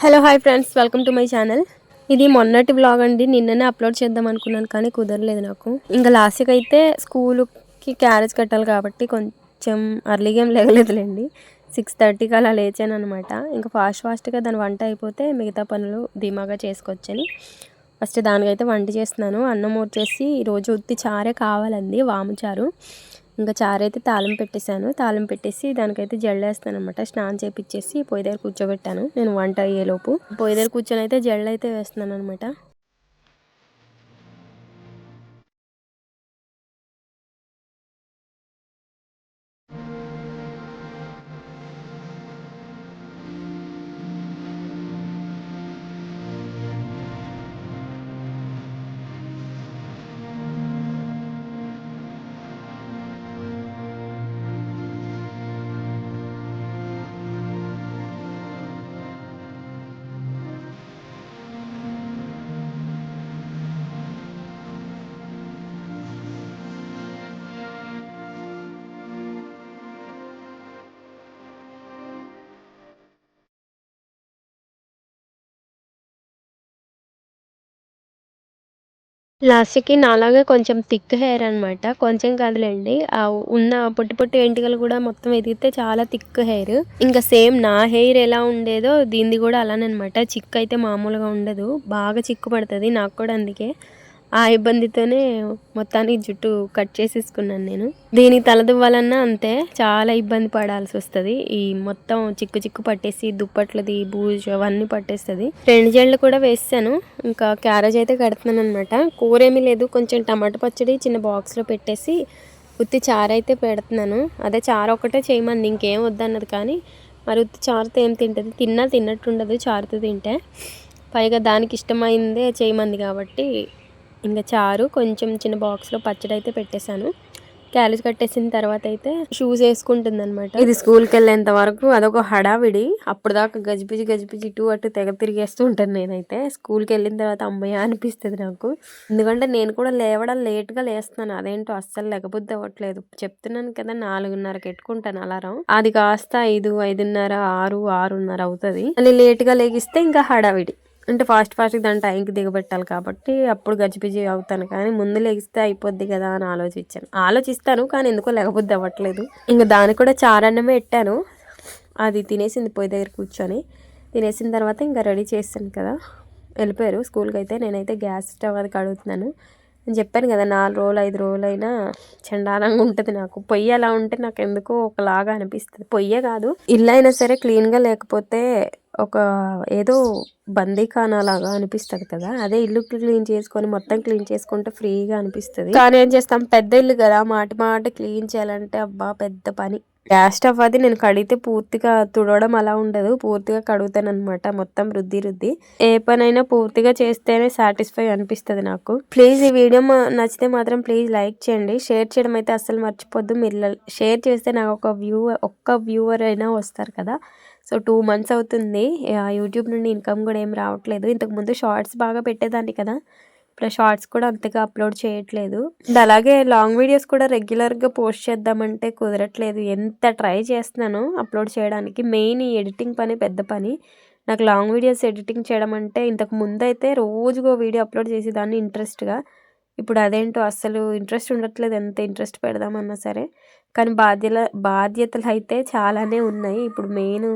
Hello hi friends. Welcome to my channel. ఇది మొన్నటి blog అండి. నిన్ననే అప్లోడ్ చేద్దాం అనుకున్నాను కానీ కుదరలేదు నాకు. ఇంకా లాస్ట్కి అయితే స్కూల్కి క్యారేజ్ కట్టాలి కాబట్టి కొంచెం అర్లీగా ఏం లేగలేదులేండి. సిక్స్ థర్టీకి అలా లేచాను అనమాట ఇంకా ఫాస్ట్ ఫాస్ట్గా దాని వంట అయిపోతే మిగతా పనులు ధీమాగా చేసుకొచ్చని. ఫస్ట్ దానికైతే వంట చేస్తున్నాను. అన్నం వచ్చేసి ఈరోజు ఉత్తి చారే కావాలండి వాము చారు ఇంకా చారు అయితే తాళం పెట్టేశాను. తాళం పెట్టేసి దానికైతే జల్లేస్తాను అనమాట స్నానం చేపించేసి పొయ్యి దగ్గర కూర్చోబెట్టాను. నేను వంట అయ్యేలోపు. పొయ్యి దగ్గర కూర్చొని అయితే జల్లు అయితే వేస్తున్నాను అనమాట లాస్ట్కి నాలాగా కొంచెం థిక్ హెయిర్ అనమాట కొంచెం కాదులేండి. ఆ ఉన్న పొట్టి పొట్టి వెంట్రుకలు కూడా మొత్తం ఎదిగితే చాలా థిక్ హెయిర్. ఇంకా సేమ్ నా హెయిర్ ఎలా ఉండేదో దీనిది కూడా అలానే అనమాట చిక్కు అయితే మామూలుగా ఉండదు. బాగా చిక్కు పడుతుంది నాకు కూడా అందుకే. ఆ ఇబ్బందితోనే మొత్తానికి జుట్టు కట్ చేసేసుకున్నాను నేను. దీని తలదువ్వాలన్నా అంతే చాలా ఇబ్బంది పడాల్సి వస్తుంది. ఈ మొత్తం చిక్కు చిక్కు పట్టేసి దుప్పట్లది బూజు అవన్నీ పట్టేస్తుంది. రెండు జళ్ళు కూడా వేసాను ఇంకా క్యారేజ్ అయితే కడుతున్నాను అనమాట కూర ఏమీ లేదు. కొంచెం టమాటా పచ్చడి చిన్న బాక్స్లో పెట్టేసి ఉత్తి చారైతే అయితే పెడుతున్నాను. అదే చారు ఒకటే చేయమంది. ఇంకేం వద్దన్నది కానీ మరి ఉత్తి చారుతో ఏం తింటుంది? తిన్నా తిన్నట్టు ఉండదు చారుతో తింటే పైగా దానికి ఇష్టమైందే చేయమంది కాబట్టి ఇంకా చారు కొంచెం చిన్న బాక్స్లో పచ్చడి అయితే పెట్టేశాను. క్యారేజ్ కట్టేసిన తర్వాత అయితే షూస్ వేసుకుంటుంది అనమాట ఇది స్కూల్కి వెళ్ళేంత వరకు అదొక హడావిడి. అప్పుడు దాకా గజిపిజి గజిపిజి ఇటు అటు తెగ తిరిగేస్తూ ఉంటాను నేనైతే. స్కూల్కి వెళ్ళిన తర్వాత అమ్మయ్య అనిపిస్తుంది నాకు. ఎందుకంటే నేను కూడా లేవడం లేట్గా లేస్తున్నాను. అదేంటో అస్సలు లేకపోతే అవ్వట్లేదు. చెప్తున్నాను కదా నాలుగున్నరకి ఎట్టుకుంటాను అలారం. అది కాస్త ఐదు ఐదున్నర ఆరు ఆరున్నర అవుతుంది. మళ్ళీ లేట్గా లేగిస్తే ఇంకా హడావిడి. అంటే ఫాస్ట్ ఫాస్ట్గా దాని టైంకి దిగబెట్టాలి కాబట్టి అప్పుడు గజిబిజి అవుతాను. కానీ ముందు లెగిస్తే అయిపోద్ది కదా అని ఆలోచించాను. ఆలోచిస్తాను కానీ ఎందుకో లేకపోద్ది అవ్వట్లేదు. ఇంకా దానికి కూడా చారన్నమే పెట్టాను అది తినేసింది పోయి దగ్గర కూర్చొని. తినేసిన తర్వాత ఇంకా రెడీ చేస్తాను కదా. వెళ్ళిపోయారు. స్కూల్కి అయితే నేనైతే గ్యాస్ స్టవ్ అది కడుగుతున్నాను. నేను చెప్పాను కదా నాలుగు రోజులు ఐదు రోజులు అయినా చండాలంగా ఉంటుంది నాకు. పొయ్యి అలా ఉంటే నాకు ఎందుకో ఒకలాగా అనిపిస్తుంది. పొయ్యే కాదు. ఇల్లు అయినా సరే క్లీన్గా లేకపోతే ఒక ఏదో బందీఖానా లాగా అనిపిస్తుంది కదా అదే ఇల్లు క్లీన్ చేసుకొని మొత్తం క్లీన్ చేసుకుంటే ఫ్రీగా అనిపిస్తుంది. కానీ ఏం చేస్తాం? పెద్ద ఇల్లు కదా మాటి మాట క్లీన్ చేయాలంటే అబ్బా పెద్ద పని. గ్యాస్ స్టవ్ అది నేను కడిగితే పూర్తిగా తుడవడం అలా ఉండదు పూర్తిగా కడుగుతాను అనమాట మొత్తం రుద్ది రుద్ది. ఏ పనైనా పూర్తిగా చేస్తేనే సాటిస్ఫై అనిపిస్తుంది నాకు. ప్లీజ్ ఈ వీడియో నచ్చితే మాత్రం ప్లీజ్ లైక్ చేయండి. షేర్ చేయడం అయితే అస్సలు మర్చిపోద్దు. మీరు షేర్ చేస్తే నాకు ఒక వ్యూ ఒక్క వ్యూవర్ అయినా వస్తారు కదా. సో టూ మంత్స్ అవుతుంది. యూట్యూబ్ నుండి ఇన్కమ్ కూడా ఏం రావట్లేదు. ఇంతకుముందు షార్ట్స్ బాగా పెట్టేదాన్ని కదా. ఇప్పుడు షార్ట్స్ కూడా అంతగా అప్లోడ్ చేయట్లేదు. అలాగే లాంగ్ వీడియోస్ కూడా రెగ్యులర్గా పోస్ట్ చేద్దామంటే కుదరట్లేదు. ఎంత ట్రై చేస్తున్నాను అప్లోడ్ చేయడానికి. మెయిన్ ఈ ఎడిటింగ్ పని పెద్ద పని. నాకు లాంగ్ వీడియోస్ ఎడిటింగ్ చేయడం అంటే ఇంతకు ముందు అయితే రోజుకో వీడియో అప్లోడ్ చేసేదాన్ని ఇంట్రెస్ట్గా. ఇప్పుడు అదేంటో అస్సలు ఇంట్రెస్ట్ ఉండట్లేదు ఎంత ఇంట్రెస్ట్ పెడదామన్నా సరే. కానీ బాధ్యల బాధ్యతలు అయితే చాలానే ఉన్నాయి. ఇప్పుడు మెయిన్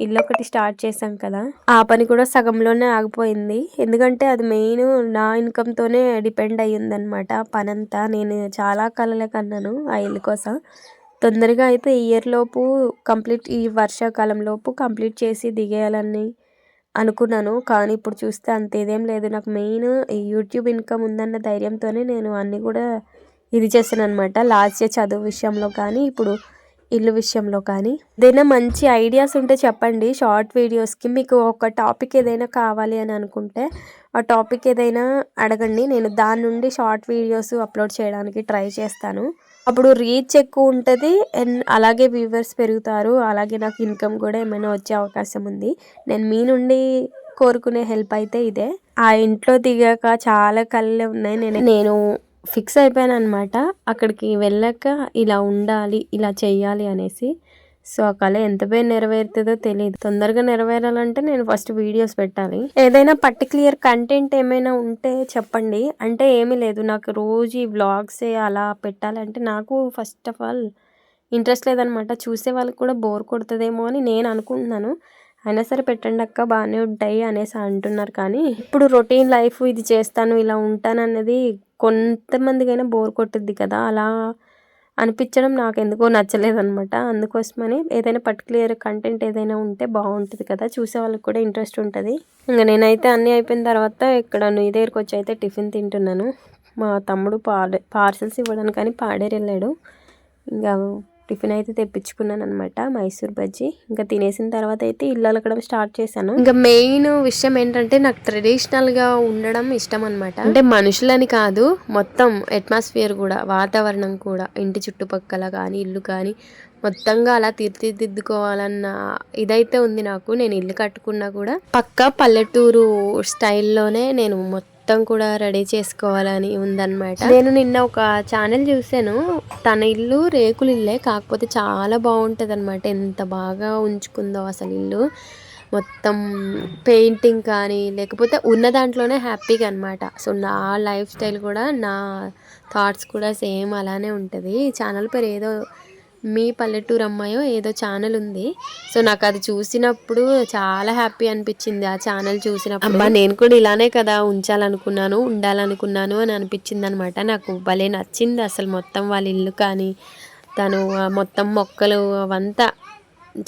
ఇల్లు ఒకటి స్టార్ట్ చేశాం కదా. ఆ పని కూడా సగంలోనే ఆగిపోయింది. ఎందుకంటే అది మెయిన్ నా ఇన్కమ్తోనే డిపెండ్ అయ్యిందనమాట పని అంతా నేను చాలా కలలే కన్నాను ఆ ఇల్లు కోసం. తొందరగా అయితే ఇయర్ లోపు కంప్లీట్ ఈ వర్షాకాలం లోపు కంప్లీట్ చేసి దిగేయాలని అనుకున్నాను. కానీ ఇప్పుడు చూస్తే అంత ఇదేం లేదు. నాకు మెయిన్ యూట్యూబ్ ఇన్కమ్ ఉందన్న ధైర్యంతోనే నేను అన్నీ కూడా ఇది చేశాను అనమాట లాస్ట్ ఇయర్ చదువు విషయంలో కానీ ఇప్పుడు ఇల్లు విషయంలో కానీ. ఏదైనా మంచి ఐడియాస్ ఉంటే చెప్పండి. షార్ట్ వీడియోస్కి మీకు ఒక టాపిక్ ఏదైనా కావాలి అని అనుకుంటే ఆ టాపిక్ ఏదైనా అడగండి. నేను దాని నుండి షార్ట్ వీడియోస్ అప్లోడ్ చేయడానికి ట్రై చేస్తాను. అప్పుడు రీచ్ ఎక్కువ ఉంటుంది అండ్ అలాగే వ్యూవర్స్ పెరుగుతారు. అలాగే నాకు ఇన్కమ్ కూడా ఏమైనా వచ్చే అవకాశం ఉంది. నేను మీ నుండి కోరుకునే హెల్ప్ అయితే ఇదే. ఆ ఇంట్లో దిగాక చాలా కళ్ళు ఉన్నాయి. నేను నేను ఫిక్స్ అయిపోయాను అనమాట అక్కడికి వెళ్ళాక ఇలా ఉండాలి ఇలా చెయ్యాలి అనేసి. సో ఆ కళ ఎంత పేరు నెరవేరుతుందో తెలియదు తొందరగా నెరవేరాలంటే నేను ఫస్ట్ వీడియోస్ పెట్టాలి. ఏదైనా పర్టికులర్ కంటెంట్ ఏమైనా ఉంటే చెప్పండి. అంటే ఏమీ లేదు. నాకు రోజు ఈ వ్లాగ్స్ అలా పెట్టాలంటే నాకు ఫస్ట్ ఆఫ్ ఆల్ ఇంట్రెస్ట్ లేదనమాట. చూసే వాళ్ళకి కూడా బోర్ కొడుతుందేమో అని నేను అనుకుంటున్నాను. అయినా సరే పెట్టండి అక్క బాగానే ఉంటాయి అనేసి అంటున్నారు. కానీ ఇప్పుడు రొటీన్ లైఫ్ ఇది చేస్తాను ఇలా ఉంటాను అన్నది కొంతమందికైనా బోర్ కొట్టుద్ది కదా. అలా అనిపించడం నాకు ఎందుకో నచ్చలేదనమాట అందుకోసమని ఏదైనా పర్టికులర్ కంటెంట్ ఏదైనా ఉంటే బాగుంటుంది కదా చూసే వాళ్ళకి కూడా ఇంట్రెస్ట్ ఉంటుంది. ఇంకా నేనైతే అన్నీ అయిపోయిన తర్వాత ఇక్కడ నీ దగ్గరికి వచ్చి అయితే టిఫిన్ తింటున్నాను. మా తమ్ముడు పార్ పార్సల్స్ ఇవ్వడానికి కానీ పాడేరు వెళ్ళాడు. ఇంకా టిఫిన్ అయితే తెప్పించుకున్నాను అనమాట మైసూర్ బజ్జీ. ఇంకా తినేసిన తర్వాత అయితే ఇల్లు అలకడం స్టార్ట్ చేశాను. ఇంకా మెయిన్ విషయం ఏంటంటే నాకు ట్రెడిషనల్గా ఉండడం ఇష్టం అనమాట అంటే మనుషులని కాదు మొత్తం అట్మాస్ఫియర్ కూడా వాతావరణం కూడా ఇంటి చుట్టుపక్కల కానీ ఇల్లు కానీ మొత్తంగా అలా తీర్చిదిద్దుకోవాలన్న ఇదైతే ఉంది నాకు. నేను ఇల్లు కట్టుకున్నా కూడా పక్క పల్లెటూరు స్టైల్లోనే నేను మొత్తం మొత్తం కూడా రెడీ చేసుకోవాలని ఉందన్నమాట. నేను నిన్న ఒక ఛానల్ చూసాను తన ఇల్లు రేకులు ఇల్లే కాకపోతే చాలా బాగుంటుంది అనమాట ఎంత బాగా ఉంచుకుందో అసలు ఇల్లు. మొత్తం పెయింటింగ్ కానీ లేకపోతే ఉన్న దాంట్లోనే హ్యాపీగా అనమాట సో నా లైఫ్ స్టైల్ కూడా నా థాట్స్ కూడా సేమ్ అలానే ఉంటుంది. ఛానల్ పేరు ఏదో మీ పల్లెటూరు అమ్మాయో ఏదో ఛానల్ ఉంది. సో నాకు అది చూసినప్పుడు చాలా హ్యాపీ అనిపించింది ఆ ఛానల్ చూసినప్పుడు. అబ్బా నేను కూడా ఇలానే కదా ఉంచాలనుకున్నాను ఉండాలనుకున్నాను అని అనిపించింది అనమాట నాకు భలే నచ్చింది అసలు మొత్తం వాళ్ళ ఇల్లు కానీ తను మొత్తం మొక్కలు అవంతా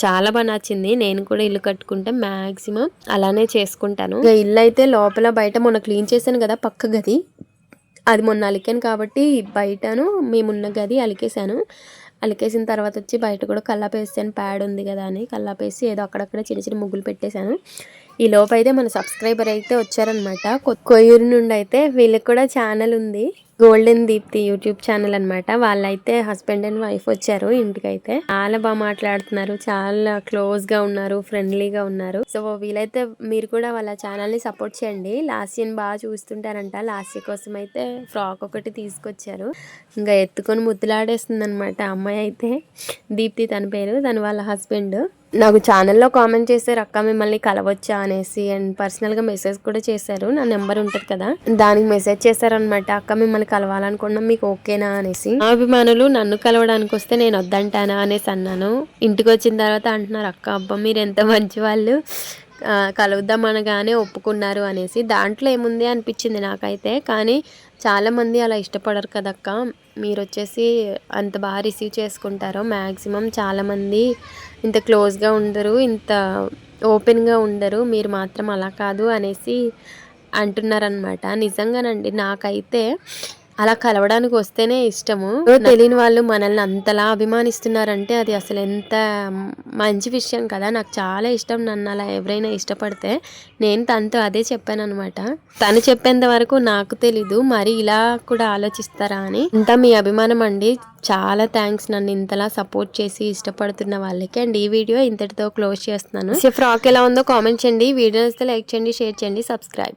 చాలా బాగా నచ్చింది. నేను కూడా ఇల్లు కట్టుకుంటే మ్యాక్సిమం అలానే చేసుకుంటాను. ఇక ఇల్లు అయితే లోపల బయట మొన్న క్లీన్ చేశాను కదా పక్క గది. అది మొన్న అలికాను కాబట్టి బయటను మేమున్న గది అలికేశాను. అలికేసిన తర్వాత వచ్చి బయట కూడా కల్లాపేసాను ప్యాడ్ ఉంది కదా అని కల్లాపేసి ఏదో అక్కడక్కడ చిన్న చిన్న ముగ్గులు పెట్టేశాను. ఈ లోపు అయితే మన సబ్స్క్రైబర్ అయితే వచ్చారనమాట కొయ్యూరు నుండి అయితే వీళ్ళకి కూడా ఛానల్ ఉంది. గోల్డెన్ దీప్తి యూట్యూబ్ ఛానల్ అనమాట వాళ్ళైతే హస్బెండ్ అండ్ వైఫ్ వచ్చారు ఇంటికైతే. చాలా బాగా మాట్లాడుతున్నారు. చాలా క్లోజ్గా ఉన్నారు ఫ్రెండ్లీగా ఉన్నారు. సో వీలైతే మీరు కూడా వాళ్ళ ఛానల్ని సపోర్ట్ చేయండి. లాస్యని బాగా చూస్తుంటారంట. లాస్య కోసం అయితే ఫ్రాక్ ఒకటి తీసుకొచ్చారు. ఇంకా ఎత్తుకొని ముద్దులాడేస్తుంది అనమాట అమ్మాయి అయితే. దీప్తి తన పేరు తన వాళ్ళ హస్బెండ్. నాకు ఛానల్లో కామెంట్ చేశారు అక్క మిమ్మల్ని కలవచ్చా? అనేసి. అండ్ పర్సనల్గా మెసేజ్ కూడా చేశారు. నా నెంబర్ ఉంటుంది కదా. దానికి మెసేజ్ చేశారనమాట అక్క మిమ్మల్ని కలవాలనుకున్నాం మీకు ఓకేనా? అనేసి. అభిమానులు నన్ను కలవడానికి వస్తే నేను వద్దంటానా? అనేసి అన్నాను. ఇంటికి వచ్చిన తర్వాత అంటున్నారు అక్క అబ్బా మీరు ఎంత మంచి వాళ్ళు. కలుద్దాం అనగానే ఒప్పుకున్నారు అనేసి. దాంట్లో ఏముంది అనిపించింది నాకైతే. కానీ చాలామంది అలా ఇష్టపడరు కదక్క. మీరు వచ్చేసి అంత బాగా రిసీవ్ చేసుకుంటారో మ్యాక్సిమం చాలామంది ఇంత క్లోజ్గా ఉండరు ఇంత ఓపెన్గా ఉండరు మీరు మాత్రం అలా కాదు అనేసి అంటున్నారనమాట నిజంగానండి నాకైతే అలా కలవడానికి వస్తేనే ఇష్టము. తెలియని వాళ్ళు మనల్ని అంతలా అభిమానిస్తున్నారంటే అది అసలు ఎంత మంచి విషయం కదా. నాకు చాలా ఇష్టం నన్ను అలా ఎవరైనా ఇష్టపడితే నేను తనతో అదే చెప్పాను అనమాట తను చెప్పేంత వరకు నాకు తెలీదు మరి ఇలా కూడా ఆలోచిస్తారా అని. ఇంత మీ అభిమానం అండి. చాలా థ్యాంక్స్ నన్ను ఇంతలా సపోర్ట్ చేసి ఇష్టపడుతున్న వాళ్ళకి. అండ్ ఈ వీడియో ఇంతటితో క్లోజ్ చేస్తున్నాను. ఫ్రాక్ ఎలా ఉందో కామెంట్ చేయండి. వీడియో వస్తే లైక్ చేయండి షేర్ చేయండి సబ్స్క్రైబ్.